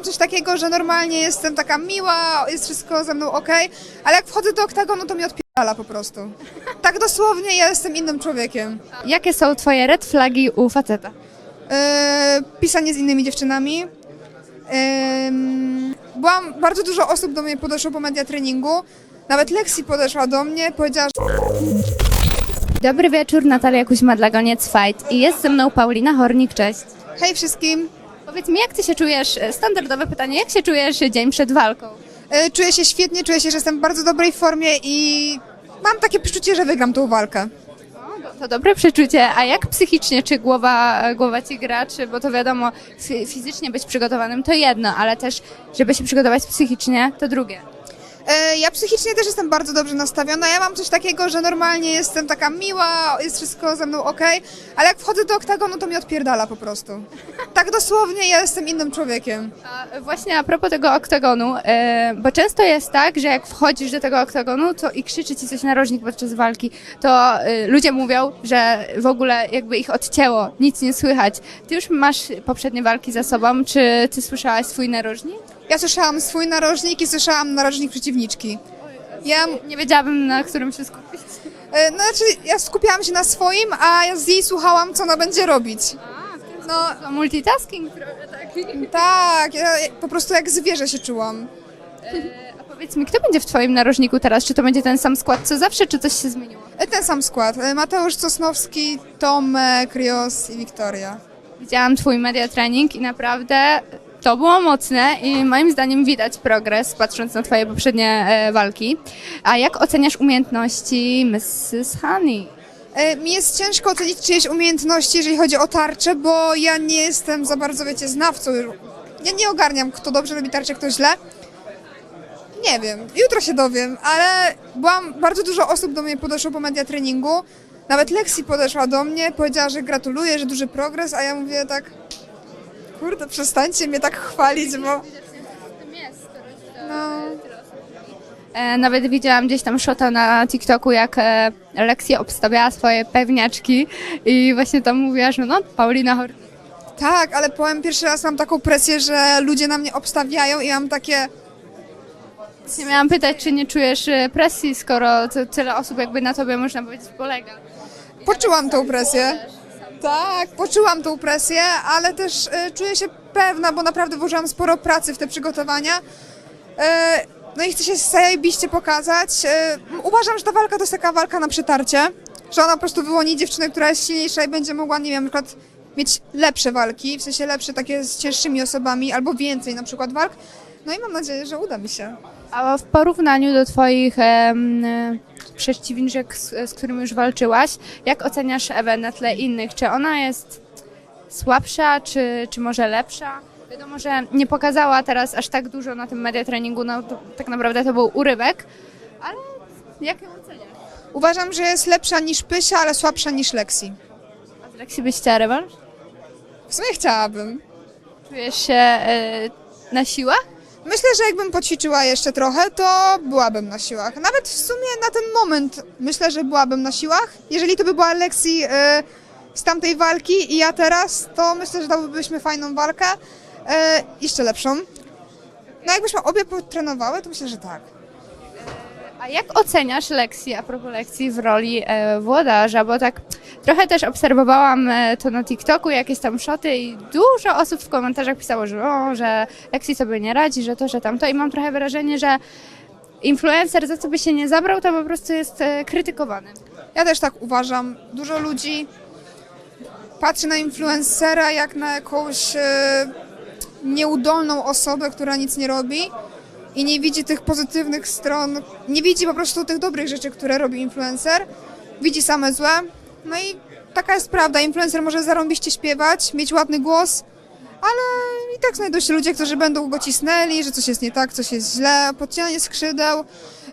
mam coś takiego, że normalnie jestem taka miła, jest wszystko ze mną ok, ale jak wchodzę do oktagonu, to mnie odpierdala po prostu. Tak dosłownie, ja jestem innym człowiekiem. Jakie są twoje red flagi u faceta? Yy, pisanie z innymi dziewczynami. Yy, byłam, bardzo dużo osób do mnie podeszło po media treningu. Nawet Lexi podeszła do mnie, powiedziała, że Dobry wieczór, Natalia Kuźma-Dlagoniec Fight i jest ze mną Paulina Hornik, cześć. hej wszystkim, Powiedz mi, jak ty się czujesz, e, standardowe pytanie, jak się czujesz dzień przed walką? yy, czuję się świetnie, czuję się, że jestem w bardzo dobrej formie i mam takie przeczucie, że wygram tą walkę. To dobre przeczucie, a jak psychicznie, czy głowa, głowa ci gra, czy, bo to wiadomo, fi- fizycznie być przygotowanym to jedno, ale też, żeby się przygotować psychicznie, to drugie. E, Ja psychicznie też jestem bardzo dobrze nastawiona. Ja mam coś takiego, że normalnie jestem taka miła, jest wszystko ze mną ok, ale jak wchodzę do oktagonu, to mnie odpierdala po prostu. Tak dosłownie, ja jestem innym człowiekiem. A właśnie a propos tego oktagonu, e, bo często jest tak, że jak wchodzisz do tego oktagonu to i krzyczy ci coś narożnik podczas walki, to e, ludzie mówią, że w ogóle jakby ich odcięło, nic nie słychać. Ty już masz poprzednie walki za sobą, czy ty słyszałaś swój narożnik? Ja słyszałam swój narożnik i słyszałam narożnik przeciwniczki. Ja, Nie wiedziałabym, na którym się skupić. e, no, znaczy, ja skupiałam się na swoim, a ja z jej słuchałam, co ona będzie robić. No, To multitasking trochę taki. tak, ja ja po prostu jak zwierzę się czułam. A powiedz mi, kto będzie w twoim narożniku teraz? Czy to będzie ten sam skład co zawsze, czy coś się zmieniło? E, Ten sam skład. E, Mateusz Sosnowski, Tomek, Rios i Wiktoria. Widziałam twój media trening i naprawdę to było mocne i moim zdaniem widać progres, patrząc na twoje poprzednie e, walki. A jak oceniasz umiejętności Mrs. Honey? E, Mi jest ciężko ocenić czyjeś umiejętności, jeżeli chodzi o tarczę, bo ja nie jestem za bardzo, wiecie, znawcą. Ja nie ogarniam, kto dobrze robi tarczę, kto źle. Nie wiem, jutro się dowiem, ale byłam, bardzo dużo osób do mnie podeszło po media treningu. Nawet Lexi podeszła do mnie, powiedziała, że gratuluję, że duży progres, a ja mówię tak, kurde, przestańcie mnie tak chwalić, bo no, E, nawet widziałam gdzieś tam shota na TikToku, jak e, Lexia obstawiała swoje pewniaczki i właśnie tam mówiła, że no, Paulina Hor... tak, ale powiem, pierwszy raz mam taką presję, że ludzie na mnie obstawiają i mam takie, Nie miałam pytać, czy nie czujesz e, presji, skoro tyle osób jakby na tobie, można powiedzieć, polega. Poczułam tą presję. Tak, poczułam tą presję, ale też e, czuję się pewna, bo naprawdę włożyłam sporo pracy w te przygotowania. E, no i chcę się zajebiście pokazać. E, uważam, że ta walka to jest taka walka na przetarcie, że ona po prostu wyłoni dziewczynę, która jest silniejsza i będzie mogła, nie wiem, na przykład mieć lepsze walki, w sensie lepsze takie z cięższymi osobami, albo więcej na przykład walk. No i mam nadzieję, że uda mi się. A w porównaniu do Twoich em, przeciwniczek, z, z którymi już walczyłaś, jak oceniasz Ewę na tle innych? Czy ona jest słabsza, czy, czy może lepsza? Wiadomo, że nie pokazała teraz aż tak dużo na tym media treningu, no to, tak naprawdę to był urywek, ale jak ją oceniasz? Uważam, że jest lepsza niż Pysia, ale słabsza niż Lexi. A z Lexi byś chciała rewanż? W sumie chciałabym. Czujesz się e, na siłach? Myślę, że jakbym poćwiczyła jeszcze trochę, to byłabym na siłach. Nawet w sumie na ten moment myślę, że byłabym na siłach. Jeżeli to by była Lexi y, z tamtej walki i ja teraz, to myślę, że dałybyśmy fajną walkę. Y, jeszcze lepszą. No jakbyśmy obie potrenowały, to myślę, że tak. A jak oceniasz Lexi, a propos Lexi w roli e, włodarza, bo tak trochę też obserwowałam e, to na TikToku, jakieś tam szoty i dużo osób w komentarzach pisało, że, o, że Lexi sobie nie radzi, że to, że tamto i mam trochę wrażenie, że influencer za co by się nie zabrał, to po prostu jest e, krytykowany. Ja też tak uważam. Dużo ludzi patrzy na influencera jak na jakąś e, nieudolną osobę, która nic nie robi i nie widzi tych pozytywnych stron, nie widzi po prostu tych dobrych rzeczy, które robi influencer. Widzi same złe. No i taka jest prawda. Influencer może zarąbiście śpiewać, mieć ładny głos, ale i tak znajdą się ludzie, którzy będą go cisnęli, że coś jest nie tak, coś jest źle, podcinanie skrzydeł.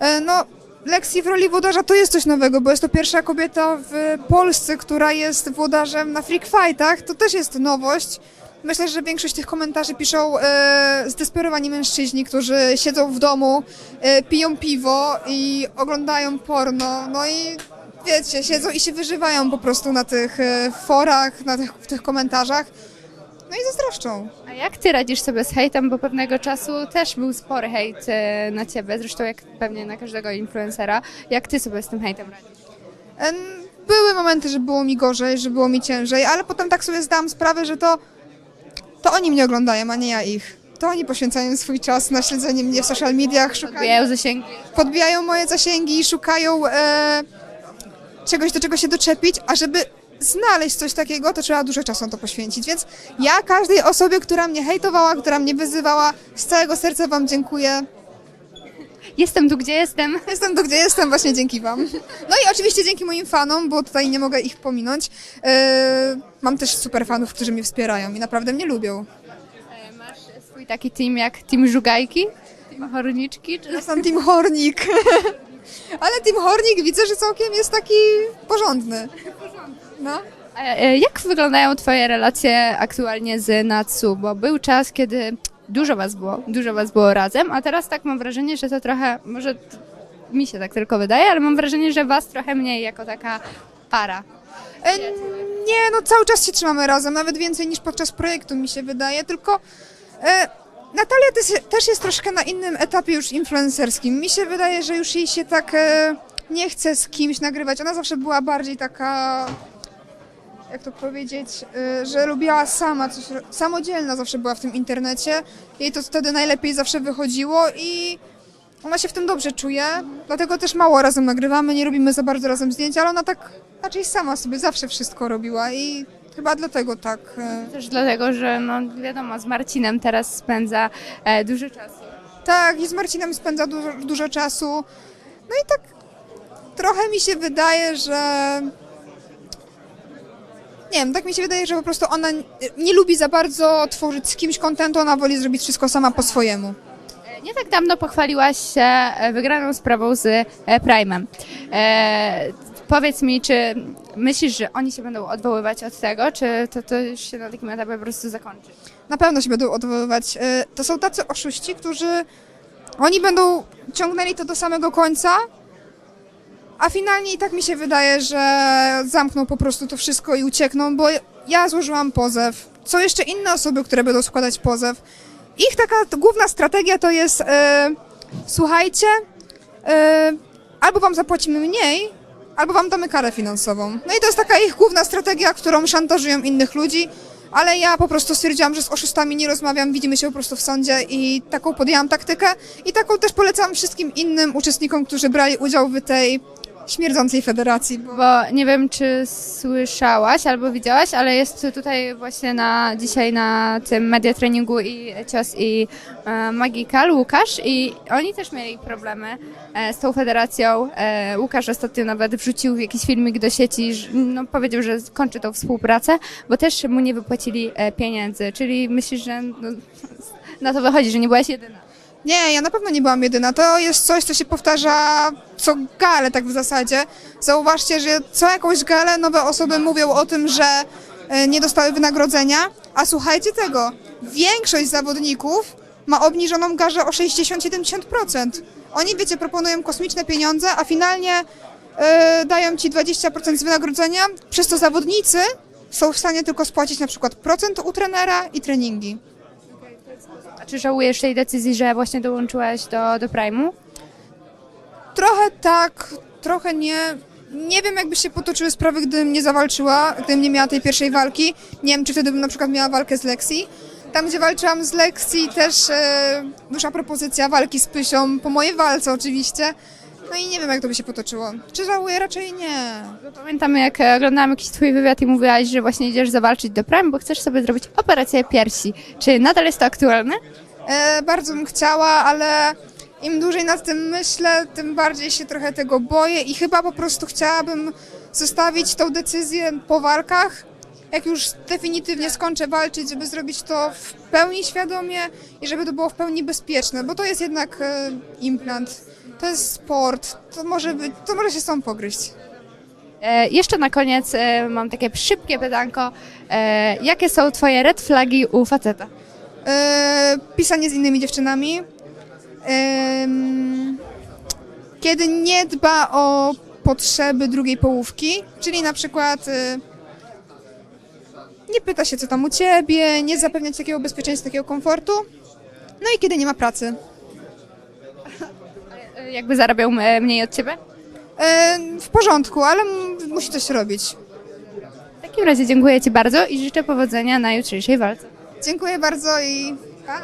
E, No, Lexi w roli włodarza to jest coś nowego, bo jest to pierwsza kobieta w Polsce, która jest włodarzem na freak fightach. To też jest nowość. Myślę, że większość tych komentarzy piszą e, zdesperowani mężczyźni, którzy siedzą w domu, e, piją piwo i oglądają porno. No i wiecie, siedzą i się wyżywają po prostu na tych e, forach, na tych, w tych komentarzach. no i zazdroszczą. A jak ty radzisz sobie z hejtem, bo pewnego czasu też był spory hejt e, na ciebie, zresztą jak pewnie na każdego influencera. Jak ty sobie z tym hejtem radzisz? Em, Były momenty, że było mi gorzej, że było mi ciężej, ale potem tak sobie zdałam sprawę, że to, to oni mnie oglądają, a nie ja ich. To oni poświęcają swój czas na śledzenie mnie w social mediach, szukają, Odbijają zasięgi. podbijają moje zasięgi, szukają e, czegoś, do czego się doczepić, a żeby znaleźć coś takiego, to trzeba dużo czasu na to poświęcić. Więc ja każdej osobie, która mnie hejtowała, która mnie wyzywała, z całego serca Wam dziękuję. Jestem tu, gdzie jestem. Jestem tu, gdzie jestem, właśnie dzięki Wam. No i oczywiście dzięki moim fanom, bo tutaj nie mogę ich pominąć. E, mam też super fanów, którzy mnie wspierają i naprawdę mnie lubią. E, Masz swój taki team jak Team Żugajki? Team Horniczki? Czy... Jestem Team Hornik. Ale Team Hornik widzę, że całkiem jest taki porządny. No. E, Jak wyglądają twoje relacje aktualnie z Natsu? Bo był czas, kiedy dużo was było, dużo was było razem, a teraz tak mam wrażenie, że to trochę, może mi się tak tylko wydaje, ale mam wrażenie, że was trochę mniej jako taka para. E, nie, no cały czas się trzymamy razem, nawet więcej niż podczas projektu mi się wydaje, tylko e, Natalia też, też jest troszkę na innym etapie już influencerskim. Mi się wydaje, że już jej się tak e, nie chce z kimś nagrywać. Ona zawsze była bardziej taka, jak to powiedzieć, e, że lubiła sama, coś, samodzielna zawsze była w tym internecie. Jej to wtedy najlepiej zawsze wychodziło i ona się w tym dobrze czuje, dlatego też mało razem nagrywamy, nie robimy za bardzo razem zdjęć, ale ona tak raczej sama sobie zawsze wszystko robiła i chyba dlatego tak. e, Też dlatego, że no wiadomo, z Marcinem teraz spędza e, dużo czasu. Tak, i z Marcinem spędza dużo, dużo czasu. No i tak trochę mi się wydaje, że. Nie wiem, tak mi się wydaje, że po prostu ona nie, nie lubi za bardzo tworzyć z kimś kontentu, ona woli zrobić wszystko sama po swojemu. Nie tak dawno pochwaliłaś się e, wygraną sprawą z e, Prime'em. E, powiedz mi, czy myślisz, że oni się będą odwoływać od tego, czy to, to już się na takim etapie po prostu zakończy? Na pewno się będą odwoływać. E, To są tacy oszuści, którzy oni będą ciągnęli to do samego końca, a finalnie i tak mi się wydaje, że zamkną po prostu to wszystko i uciekną, bo ja złożyłam pozew. Są jeszcze inne osoby, które będą składać pozew. Ich taka główna strategia to jest e, słuchajcie, e, albo wam zapłacimy mniej, albo wam damy karę finansową. No i to jest taka ich główna strategia, którą szantażują innych ludzi, ale ja po prostu stwierdziłam, że z oszustami nie rozmawiam, widzimy się po prostu w sądzie i taką podjęłam taktykę i taką też polecam wszystkim innym uczestnikom, którzy brali udział w tej śmierdzącej federacji. Bo... Bo nie wiem, czy słyszałaś albo widziałaś, ale jest tutaj właśnie na dzisiaj na tym media treningu i Cios i e, Magical Łukasz i oni też mieli problemy e, z tą federacją. E, Łukasz ostatnio nawet wrzucił jakiś filmik do sieci, no, powiedział, że kończy tą współpracę, bo też mu nie wypłacili e, pieniędzy. Czyli myślisz, że no, na to wychodzi, że nie byłaś jedyna. Nie, ja na pewno nie byłam jedyna. To jest coś, co się powtarza co galę tak w zasadzie. Zauważcie, że co jakąś galę nowe osoby mówią o tym, że e, nie dostały wynagrodzenia, a słuchajcie tego, większość zawodników ma obniżoną garzę o 60-70%. Oni, wiecie, proponują kosmiczne pieniądze, a finalnie e, dają ci 20% z wynagrodzenia, przez to zawodnicy są w stanie tylko spłacić na przykład procent u trenera i treningi. Czy żałujesz tej decyzji, że właśnie dołączyłaś do, do Prime'u? Trochę tak, trochę nie. Nie wiem, jakby się potoczyły sprawy, gdybym nie zawalczyła, gdybym nie miała tej pierwszej walki. Nie wiem, czy wtedy bym na przykład miała walkę z Lexi. Tam, gdzie walczyłam z Lexi, też e, wyszła propozycja walki z Pysią, po mojej walce oczywiście. No i nie wiem, jak to by się potoczyło. Czy żałuję? Raczej nie. Bo Pamiętam, jak e, oglądałam jakiś twój wywiad i mówiłaś, że właśnie idziesz zawalczyć do Prime, bo chcesz sobie zrobić operację piersi. Czy nadal jest to aktualne? E, bardzo bym chciała, ale im dłużej nad tym myślę, tym bardziej się trochę tego boję i chyba po prostu chciałabym zostawić tą decyzję po walkach. Jak już definitywnie skończę walczyć, żeby zrobić to w pełni świadomie i żeby to było w pełni bezpieczne, bo to jest jednak e, implant, to jest sport, to może, być, to może się sam pogryźć. E, jeszcze na koniec e, mam takie szybkie pytanko. E, jakie są twoje red flagi u faceta? E, pisanie z innymi dziewczynami. Em, kiedy nie dba o potrzeby drugiej połówki, czyli na przykład. e, nie pyta się, co tam u ciebie, nie zapewnia ci takiego bezpieczeństwa, takiego komfortu. No i kiedy nie ma pracy. Jakby zarabiał e, mniej od ciebie? E, w porządku, ale m- musi coś robić. W takim razie dziękuję Ci bardzo i życzę powodzenia na jutrzejszej walce. Dziękuję bardzo i pa!